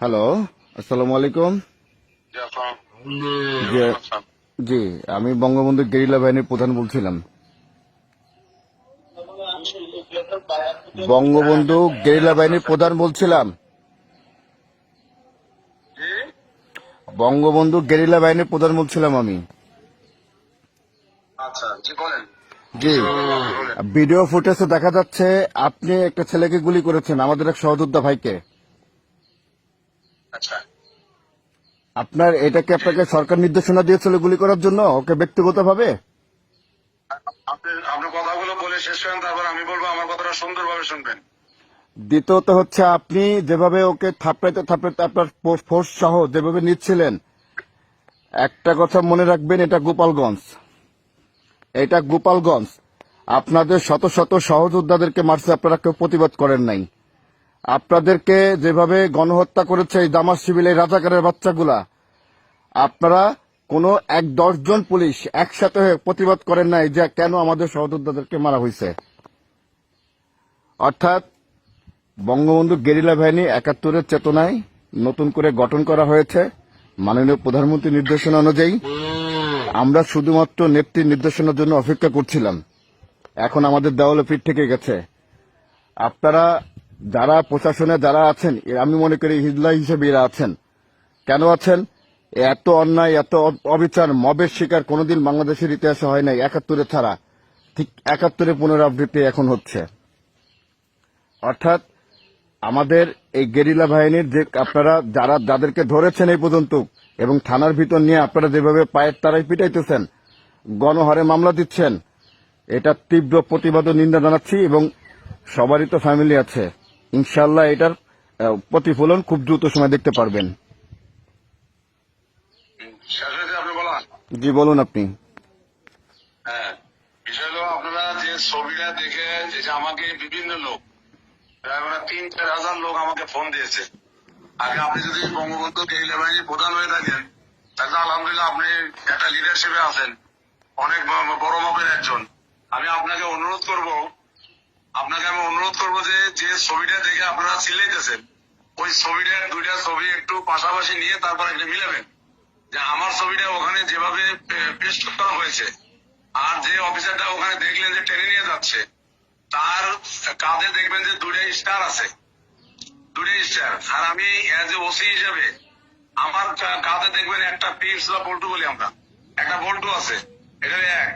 Hello আসসালামু আলাইকুম জি, আমি বঙ্গবন্ধু গেরিলা বাহিনীর প্রধান বলছিলাম। বঙ্গবন্ধু গেরিলা বাহিনীর প্রধান বলছিলাম। বঙ্গবন্ধু গেরিলা বাহিনীর প্রধান বলছিলাম আমি। আচ্ছা, জি। ভিডিও ফুটেজে দেখা যাচ্ছে আপনি একটা ছেলেকে গুলি করেছেন আমাদের এক সহযোদ্ধা ভাইকে। আচ্ছা। আপনার এটা কি আপনাকে সরকার নির্দেশনা দিয়েছিল গুলি করার জন্য? ওকে ব্যক্তিগতভাবে? আপনি কথাগুলো বলে শেষ করেন তারপর আমি বলব আমার কথাটা সুন্দরভাবে শুনবেন। দ্বিতীয়ত হচ্ছে আপনি যেভাবে ওকে থাপড়াইতে থাপড়াইতে আপনার ফোর্স সহ যেভাবে নিচ্ছিলেন একটা কথা মনে রাখবেন এটা গোপালগঞ্জ। এটা গোপালগঞ্জ। আপনাদের শত শত সহযোদ্ধাদেরকে মারছে আপনারা কেউ প্রতিবাদ করেন নাই। আপনাদেরকে যেভাবে গণহত্যা করেছে এই দামার শিবিল রাজাকারের বাচ্চাগুলা, আপনারা কোনো এক দশজন পুলিশ একসাথে হয়ে প্রতিবাদ করেন নাই যে কেন আমাদের সহযোদ্ধাদেরকে মারা হয়েছে। অর্থাৎ বঙ্গবন্ধু গেরিলা বাহিনী একাত্তরের চেতনায় নতুন করে গঠন করা হয়েছে মাননীয় প্রধানমন্ত্রী নির্দেশনা অনুযায়ী। আমরা শুধুমাত্র নেত্রীর নির্দেশনার জন্য অপেক্ষা করছিলাম। এখন আমাদের দেওয়ালে পিঠ থেকে গেছে। আপনারা যারা প্রশাসনে যারা আছেন আমি মনে করি হিজলা হিসেবে এরা আছেন। কেন আছেন? এত অন্যায়, এত অবিচার, মবের শিকার কোনোদিন বাংলাদেশের ইতিহাসে হয় নাই, একাত্তরে ছাড়া। ঠিক একাত্তরে পুনরাবৃত্তি এখন হচ্ছে। অর্থাৎ আমাদের এই গেরিলা বাহিনীর যে আপনারা যারা, যাদেরকে ধরেছেন এই পর্যন্ত, এবং থানার ভিতর নিয়ে আপনারা যেভাবে পায়ের তারাই পিটাইতেছেন, গণহারে মামলা দিচ্ছেন, এটা তীব্র প্রতিবাদ নিন্দা জানাচ্ছি এবং সবারই তো ফ্যামিলি আছে। ইনশাল্লাহ এটার প্রতিফলন খুব দ্রুত সময় দেখতে পারবেন। জি বলুন আপনি। হ্যাঁ বিষয় হলো আপনারা যে ছবিটা দেখে যে যে আমাকে বিভিন্ন লোক প্রায় তিন চার হাজার লোক আমাকে ফোন দিয়েছে। আগে আপনি যদি বঙ্গবন্ধু গেরিলা বাহিনীর প্রধান হয়ে থাকেন তাহলে আলহামদুলিল্লাহ আপনি একটা লিডারশিপে আছেন। অনেক বড় মাপের একজন। আমি আপনাকে অনুরোধ করব আপনাকে আমি অনুরোধ করব যে যে ছবিটা দেখে আপনারা চিল্লাইতেছেন, ওই ছবিটার দুইটা ছবি একটু পাশাপাশি নিয়ে তারপর এটা মিলাবেন। যে আমার ছবিটা ওখানে যেভাবে পেস্ট করা হয়েছে, আর যে অফিসারটা ওখানে দেখলেন যে টেনে নিয়ে যাচ্ছে, তার কাঁধে দেখবেন যে দুটো স্টার আছে। দুটো স্টার। আর আমি অ্যাজ এ ওসি হিসাবে আমার কাঁধে দেখবেন একটা পিপস বা বল্টু বলি আমরা। একটা বল্টু আছে এটা এক।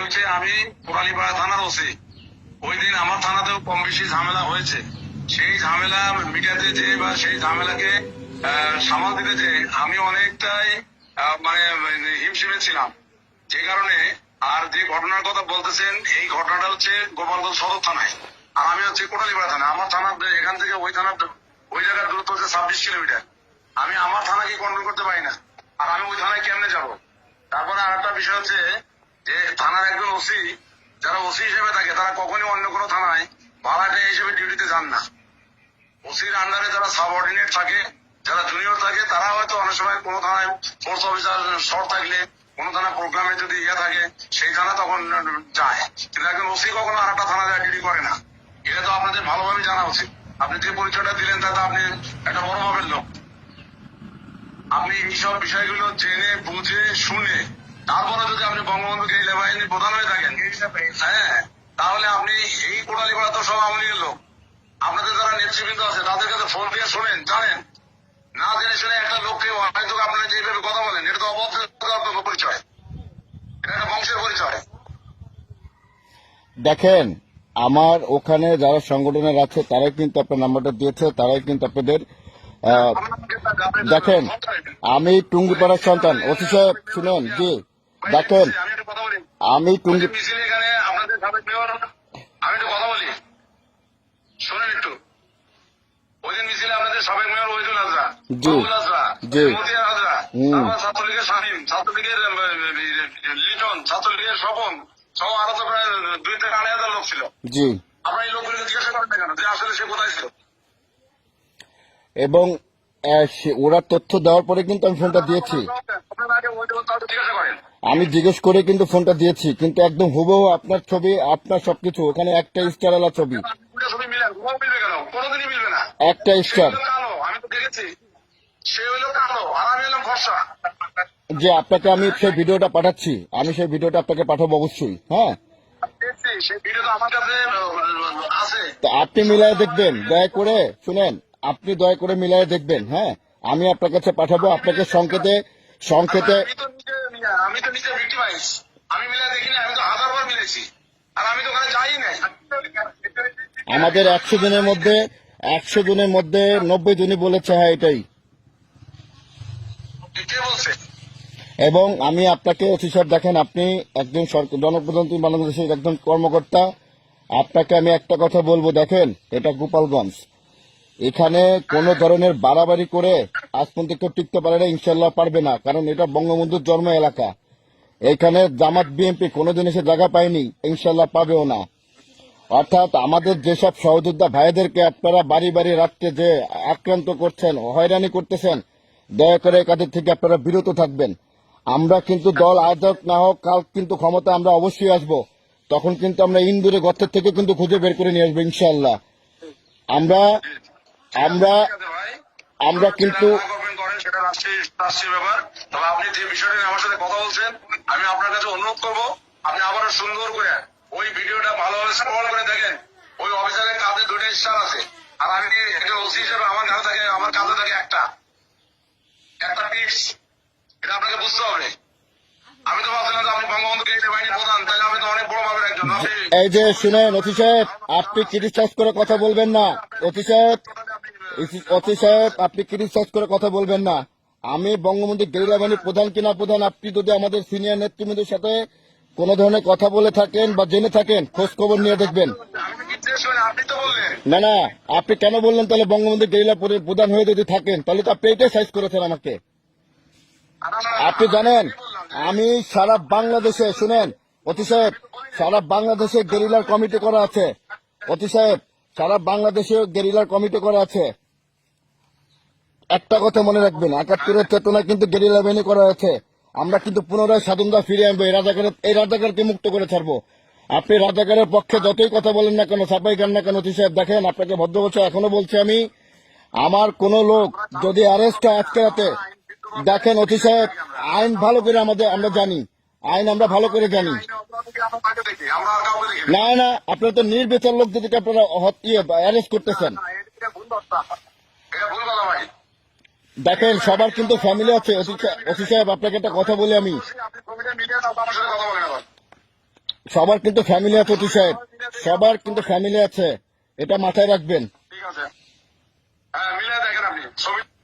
হচ্ছে আমি কোরালীপাড়া থানার ওসি ওই দিন আমার থানাতেও কম বেশি ঝামেলা হয়েছে। সেই ঝামেলা মিটাতে যে বা সেই ঝামেলাকে সামাল দিতে যে আমি অনেকটাই মানে হিমশিমে ছিলাম। যে কারণে আর যে ঘটনার কথা বলতেছেন, এই ঘটনাটা হচ্ছে গোপালগঞ্জ সদর থানায়। আর আমি হচ্ছে কোটালীপাড়া থানা আমার থানার এখান থেকে ওই থানার ওই জায়গার দূরত্ব হচ্ছে ছাব্বিশ কিলোমিটার। আমি আমার থানাকে কন্ট্রোল করতে পারি না। আর আমি ওই থানায় কেমনে যাব? তারপরে আর একটা বিষয় হচ্ছে যে, থানার একজন ওসি যারা ওসি হিসেবে থাকে, তারা কখনই অন্য কোনো থানায় ভাড়াটে হিসেবে ডিউটিতে যান না। ওসির আন্ডারে যারা সাবঅর্ডিনেট থাকে, যারা জুনিয়র থাকে, তারা হয়তো অনেক সময় কোনো থানায় ফোর্স অফিসার শর্ট থাকলে, কোনো থানা প্রোগ্রামে যদি ইয়ে থাকে, সেই থানা তখন যায়। কিন্তু একজন ওসি কখনো আর একটা থানা যায় ডিউটি করে না। এটা তো আপনাদের ভালোভাবে জানা উচিত। আপনি যে পরিচয়টা দিলেন, তাতে আপনি একটা বড় মাপের লোক। আপনি এইসব বিষয়গুলো জেনে, বুঝে, শুনে তারপরে যদি আপনি বঙ্গবন্ধু গেরিলা বাহিনীর প্রধান হয়ে থাকেন হ্যাঁ তাহলে আপনি এই কোটালি পাড়া তো সব আওয়ামী লীগের লোক। আপনাদের যারা নেতৃবৃন্দ আছে তাদের কাছে ফোন দিয়ে শোনেন জানেন। না জেনে শুনে একটা লোককে হয়তো আপনারা যেভাবে কথা বলেন এটা তো অবদ্ধ পরিচয়। এটা একটা বংশের পরিচয়। দেখেন আমার ওখানে যারা সংগঠনের আছে তারাই কিন্তু আপনার নাম্বারটা দিয়েছে তারাই কিন্তু আপনাদের আহ, দেখেন আমি টুঙ্গিপাড়ার সন্তান। সাহেব শুনুন জি। দেখেন আমি টুঙ্গি মিছিল এখানে আপনাদের সাবেক মেয়র আমি একটু কথা বলি। শোনেন একটু। ওই দিন মিছিলে আপনাদের সাবেক মেয়র ওইদুল হাজরা জি। জি। মতিয়া হাজরা ছাত্রলীগের শামীম ছাত্রলীগের লিটন ছাত্রলীগের স্বপন সহ আরও তো প্রায় দুই থেকে আড়াই হাজার লোক ছিল। জি। আপনারা এই লোকগুলোকে জিজ্ঞাসা করেন না কেন? যে আসলে সে কোথায় ছিল? এবং ওরা তথ্য দেওয়ার পরে কিন্তু আমি ফোনটা দিয়েছি। আপনারা আগে ওই তাদের জিজ্ঞাসা করেন। আমি জিজ্ঞেস করে কিন্তু ফোনটা দিয়েছি, কিন্তু একদম হুবহু আপনার ছবি, আপনার সবকিছু, ওখানে একটা স্টার আলা ছবি। একটা স্টার যে আপনাকে আমি সেই ভিডিওটা পাঠাচ্ছি, আমি সেই ভিডিওটা আপনাকে পাঠাবো অবশ্যই হ্যাঁ? আপনি মিলাই দেখবেন, দয়া করে, শুনেন, আপনি দয়া করে মিলাই দেখবেন হ্যাঁ? আমি আপনার কাছে পাঠাবো, আপনাকে সংকেতে সংকেতে আমি তো নিজে ভিক্টিমাইজ আমি মিলে দেখিনি আমি তো হাজার বার মিলেছি। আর আমি তো ওখানে যাই আমাদের একশো জনের মধ্যে একশো জনের মধ্যে নব্বই জনই বলেছে হ্যাঁ এটাই। এবং আমি আপনাকে অতি সাহেব দেখেন আপনি একজন জনপ্রতিনিধি বাংলাদেশের একজন কর্মকর্তা। আপনাকে আমি একটা কথা বলব দেখেন এটা গোপালগঞ্জ। এখানে কোনো ধরনের বাড়াবাড়ি করে আজ পর্যন্ত কেউ টিকতে পারে না ইনশাল্লাহ পারবে না কারণ এটা বঙ্গবন্ধুর জন্ম এলাকা। এখানে জামাত বিএনপি কোনোদিন এসে জায়গা পায়নি ইনশাল্লাহ পাবেও না। অর্থাৎ আমাদের যেসব সহযোদ্ধা ভাইদেরকে আপনারা বাড়ি বাড়ি রাখতে যে আক্রান্ত করছেন, হয়রানি করতেছেন, দয়া করে কাজের থেকে আপনারা বিরত থাকবেন। আমরা কিন্তু দল আয়োজক না হোক, কাল কিন্তু ক্ষমতা আমরা অবশ্যই আসব। তখন কিন্তু আমরা ইন্দুরে গর্তের থেকে কিন্তু খুঁজে বের করে নিয়ে আসব ইনশাল্লাহ আমরা আমরা আমরা কিন্তু করেন সেটা রাষ্ট্রীয় রাষ্ট্রীয় ব্যাপার। তবে আপনি যে বিষয়টা আমার সাথে কথা বলছেন, আমি আপনার কাছে অনুরোধ করব, আপনি আবারও সুন্দর করে ওই ভিডিওটা ভালোভাবে স্ক্রল করে দেখেন। ওই অফিসারের কাঁধে দুটো স্টার আছে। আর আমি একটা ওসি হিসেবে আমার কাছে থাকে, আমার কাঁধে থাকে একটা। একটা টিপস এটা আপনাকে বুঝতে হবে। আমি তো ভাবছিলাম যে আপনি বঙ্গবন্ধু কেন্দ্রীয় বাহিনী প্রধান, তাহলে আপনি তো অনেক বড় মাপের একজন। এই যে শুনেন অতি সাহেব আপনি ক্রিটিসাইজ করে কথা বলবেন না? অতি সাহেব অতি সাহেব, আপনি ক্রিটিসাইজ করে কথা বলবেন না? আমি বঙ্গবন্ধু গেরিলা বাহিনীর প্রধান কিনা প্রধান, আপনি যদি আমাদের সিনিয়র নেতৃবৃন্দের সাথে কোন ধরনের কথা বলে থাকেন বা জেনে থাকেন, খোঁজ খবর নিয়ে দেখবেন। না না, আপনি কেন বললেন তাহলে বঙ্গবন্ধু গেরিলা প্রধান হয়ে যদি থাকেন, তাহলে তো আপনি এটাই সাইজ করেছেন আমাকে। আপনি জানেন, আমি সারা বাংলাদেশে, শুনেন, অতি সাহেব, সারা বাংলাদেশে গেরিলার কমিটি করা আছে। অতি সাহেব, সারা বাংলাদেশে গেরিলার কমিটি করা আছে। একটা কথা মনে রাখবেন, একাত্তরের চেতনা কিন্তু গেরিলা বাহিনী করা আছে আমরা কিন্তু পুনরায় স্বাধীনতা ফিরে আনব, এই রাজাকারের এই রাজাকারকে মুক্ত করে ছাড়বো। আপনি রাজাকারের পক্ষে যতই কথা বলেন না কেন সাপাই গান না কেন সাহেব দেখেন, আপনাকে ভদ্র বলছে এখনও বলছি আমি, আমার কোন লোক যদি অ্যারেস্ট হয় আজকে রাতে, দেখেন অতি সাহেব আইন ভালো করে আমাদের আমরা জানি, আইন আমরা ভালো করে জানি। না না, আপনারা তো নির্বিচার লোক যদি আপনারা হত- ইয়ে অ্যারেস্ট করতেছেন। দেখেন, সবার কিন্তু ফ্যামিলি আছে। ওসি সাহেব, আপনাকে একটা কথা বলি আমি। সবার কিন্তু ফ্যামিলি আছে, ওসি সাহেব। সবার কিন্তু ফ্যামিলি আছে। এটা মাথায় রাখবেন। ঠিক আছে। হ্যাঁ দেখেন আপনি।